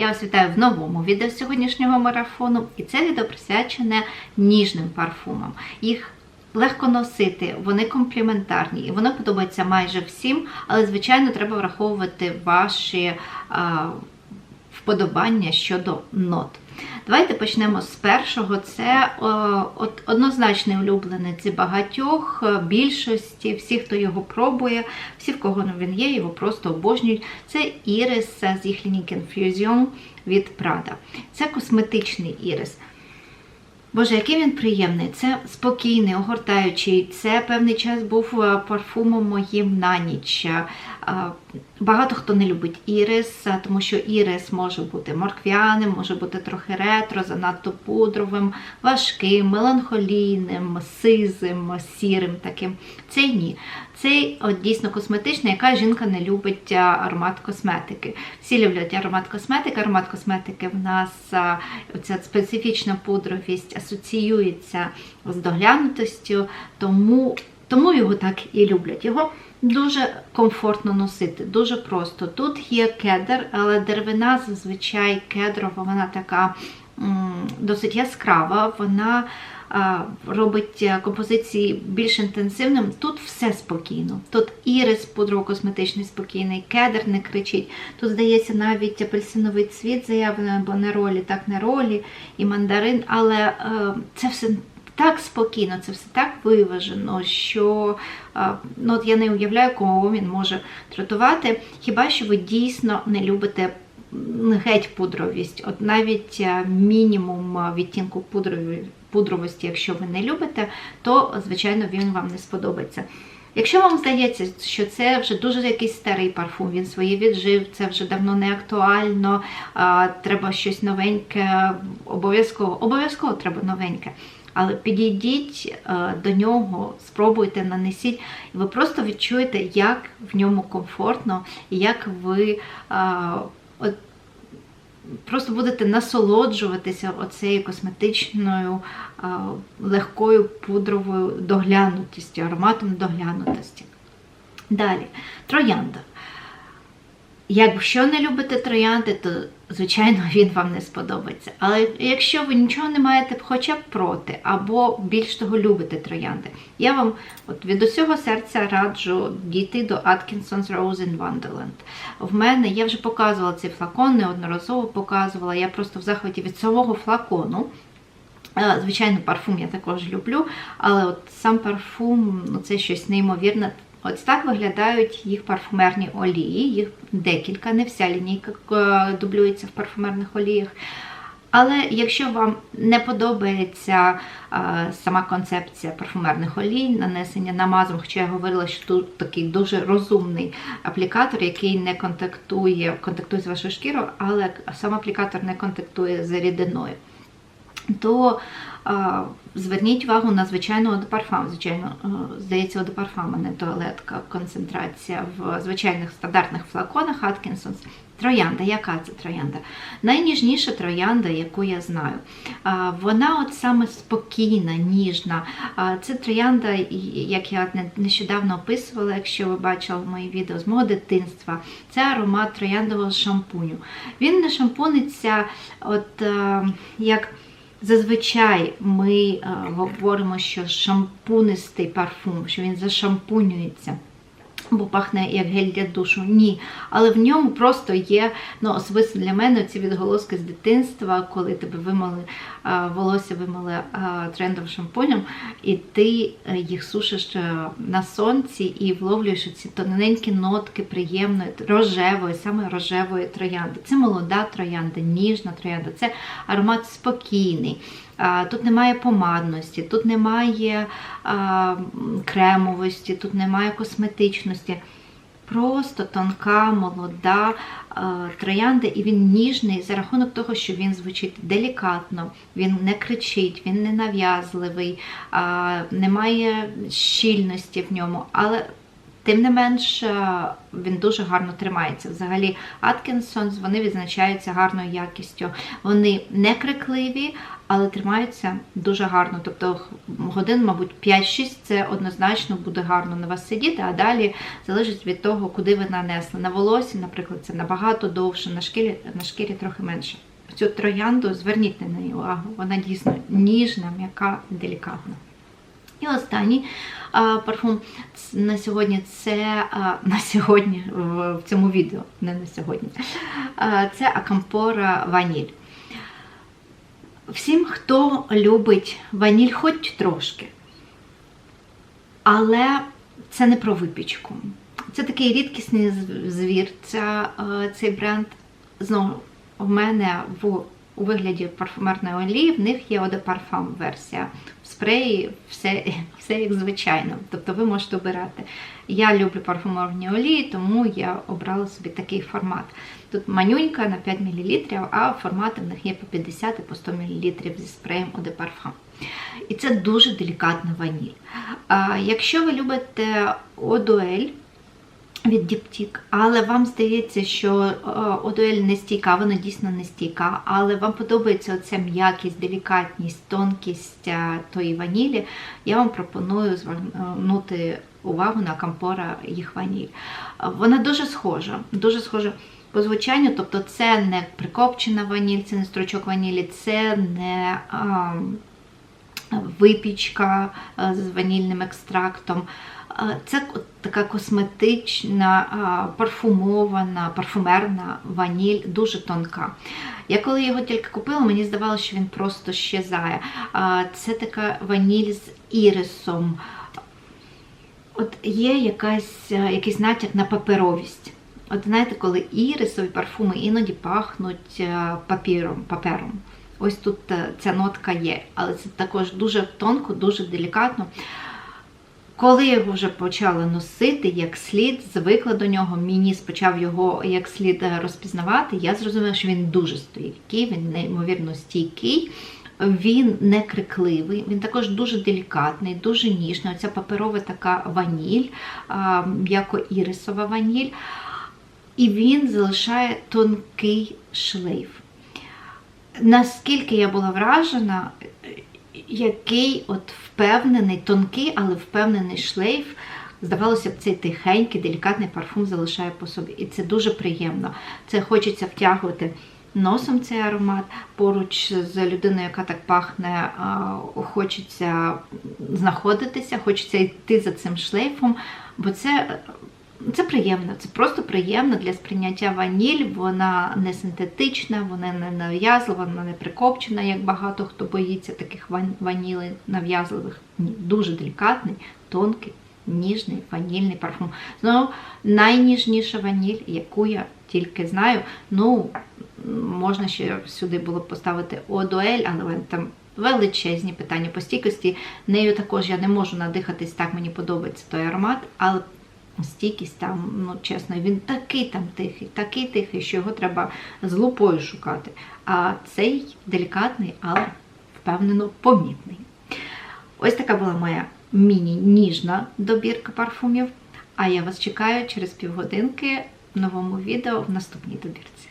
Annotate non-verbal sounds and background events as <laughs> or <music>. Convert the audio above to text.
Я вас вітаю в новому відео сьогоднішнього марафону, і це відео присвячене ніжним парфумам. Їх легко носити, вони компліментарні і воно подобається майже всім, але, звичайно, треба враховувати ваші а, вподобання щодо нот. Давайте почнемо з першого. Це о, от, однозначний улюбленець багатьох, е, більшості, всі, хто його пробує, всі, в кого він є, його просто обожнюють. Це ірис з їх лінійки від Prada. Це косметичний ірис. Боже, який він приємний. Це спокійний, огортаючий. Це певний час був е, парфумом моїм на ніч. Багато хто не любить ірис, тому що ірис може бути морквяним, може бути трохи ретро, занадто пудровим, важким, меланхолійним, сизим, сірим таким. Цей ні. Цей дійсно косметичний, яка жінка не любить аромат косметики. Всі люблять аромат косметики. Аромат косметики в нас оця специфічна пудровість асоціюється з доглянутостю, тому, тому його так і люблять. Його Дуже комфортно носити, дуже просто. Тут є кедр, але деревина зазвичай кедрова, вона така досить яскрава, вона робить композиції більш інтенсивним. Тут все спокійно. Тут ірис пудрово-косметичний спокійний, кедр не кричить. Тут, здається, навіть апельсиновий цвіт заявлений, або не ролі, так не ролі, і мандарин, але е, це все так спокійно, це все так виважено, що ну, от я не уявляю, кого він може тратувати. Хіба що ви дійсно не любите геть пудровість? От навіть мінімум відтінку пудрові, пудровості, якщо ви не любите, то, звичайно, він вам не сподобається. Якщо вам здається, що це вже дуже якийсь старий парфум, він своє віджив, це вже давно не актуально, треба щось новеньке, обов'язково обов'язково треба новеньке. Але підійдіть е, до нього, спробуйте, нанесіть, і ви просто відчуєте, як в ньому комфортно, і як ви е, от, просто будете насолоджуватися оцею косметичною, е, легкою пудровою доглянутістю, ароматом доглянутості. Далі, троянда. Якщо не любите троянди, то, звичайно, <laughs> він вам не сподобається. Але якщо ви нічого не маєте хоча б проти, або більш того любите троянди, я вам от від усього серця раджу дійти до Atkinson's Rose in Wonderland. В мене я вже показувала цей флакон, неодноразово показувала. Я просто в захваті від самого флакону. Звичайно, парфум я також люблю, але от сам парфум ну, це щось неймовірне. Ось так виглядають їх парфумерні олії, їх декілька, не вся лінійка е, дублюється в парфумерних оліях. Але якщо вам не подобається е, сама концепція парфумерних олій, нанесення намазом, хоча я говорила, що тут такий дуже розумний аплікатор, який не контактує, контактує з вашою шкірою, але сам аплікатор не контактує з рідиною, то Зверніть увагу на звичайну одопарфам. Звичайно, е, здається, одопарфам, а не туалетка, концентрація в звичайних стандартних флаконах Аткінсонс. Троянда, яка це троянда? Найніжніша троянда, яку я знаю. Вона от саме спокійна, ніжна. Це троянда, як я нещодавно описувала, якщо ви бачили мої відео з мого дитинства, це аромат трояндового шампуню. Він не шампуниться, от е, як. Зазвичай ми е, говоримо, що шампунистий парфум, що він зашампунюється бо пахне як гель для душу. Ні. Але в ньому просто є, ну, особисто для мене ці відголоски з дитинства, коли тебе вимили волосся вимили трендовим шампунем, і ти е, їх сушиш е, на сонці і вловлюєш ці тоненькі нотки приємної, рожевої, саме рожевої троянди. Це молода троянда, ніжна троянда, це аромат спокійний. Тут немає помадності, тут немає кремовості, тут немає косметичності. Просто тонка, молода троянда, і він ніжний за рахунок того, що він звучить делікатно, він не кричить, він не нав'язливий, немає щільності в ньому. Але Тим не менш, е, він дуже гарно тримається. Взагалі, Аткінсонс вони відзначаються гарною якістю. Вони не крикливі, але тримаються дуже гарно. Тобто годин, мабуть, 5-6 це однозначно буде гарно на вас сидіти, а далі залежить від того, куди ви нанесли. На волосі, наприклад, це набагато довше, на шкірі, на шкірі трохи менше. Цю троянду зверніть на неї увагу. Вона дійсно ніжна, м'яка, делікатна. І останній а, парфум на сьогодні це а, на сьогодні в, в цьому відео, не на сьогодні. А, це Акампора Ваніль. Всім, хто любить ваніль хоч трошки, але це не про випічку. Це такий рідкісний звір. Ця, е, цей бренд знову в мене в у вигляді парфумерної олії, в них є Parfum версія. В спреї все, все як звичайно. Тобто ви можете обирати. Я люблю парфумерні олії, тому я обрала собі такий формат. Тут манюнька на 5 мл, а формати в них є по 50 і по 100 мл зі спреєм de І це дуже делікатна ваніль. А, якщо ви любите Одуель, від Діптік, але вам здається, що е, Одуель не стійка, вона дійсно не стійка, але вам подобається оця м'якість, делікатність, тонкість е, тої ванілі, я вам пропоную звернути увагу на кампора їх ваніль. Вона дуже схожа, дуже схожа по звучанню, тобто це не прикопчена ваніль, це не стручок ванілі, це не а, випічка е, з ванільним екстрактом. Це така косметична, парфумована, парфумерна ваніль, дуже тонка. Я коли його тільки купила, мені здавалося, що він просто щезає. Це така ваніль з ірисом. От є якась, якийсь натяк на паперовість. От знаєте, коли ірисові парфуми іноді пахнуть папіром, папером. Ось тут е, ця нотка є, але це також дуже тонко, дуже делікатно. Коли його вже почала носити як слід, звикла до нього, мені почав його як слід е, розпізнавати, я зрозуміла, що він дуже стійкий, він неймовірно стійкий. Він не крикливий, він також дуже делікатний, дуже ніжний. Оця паперова така ваніль, м'яко-ірисова ваніль. І він залишає тонкий шлейф. Наскільки я була вражена, який от впевнений, тонкий, але впевнений шлейф. Здавалося б, цей тихенький, делікатний парфум залишає по собі. І це дуже приємно. Це хочеться втягувати носом цей аромат. Поруч з людиною, яка так пахне, хочеться знаходитися, хочеться йти за цим шлейфом, бо це. Це приємно, це просто приємно для сприйняття ваніль. Вона не синтетична, вона не нав'язлива, вона не прикопчена, як багато хто боїться таких ван- ванілей нав'язливих. Ні, дуже делікатний, тонкий, ніжний ванільний парфум. Знову найніжніша ваніль, яку я тільки знаю. Ну, можна ще сюди було поставити Одуель, але там величезні питання по стійкості. Нею також я не можу надихатись, так мені подобається той аромат, але стійкість там, ну чесно, він такий там тихий, такий тихий, що його треба з лупою шукати. А цей делікатний, але впевнено помітний. Ось така була моя міні-ніжна добірка парфумів. А я вас чекаю через півгодинки в новому відео в наступній добірці.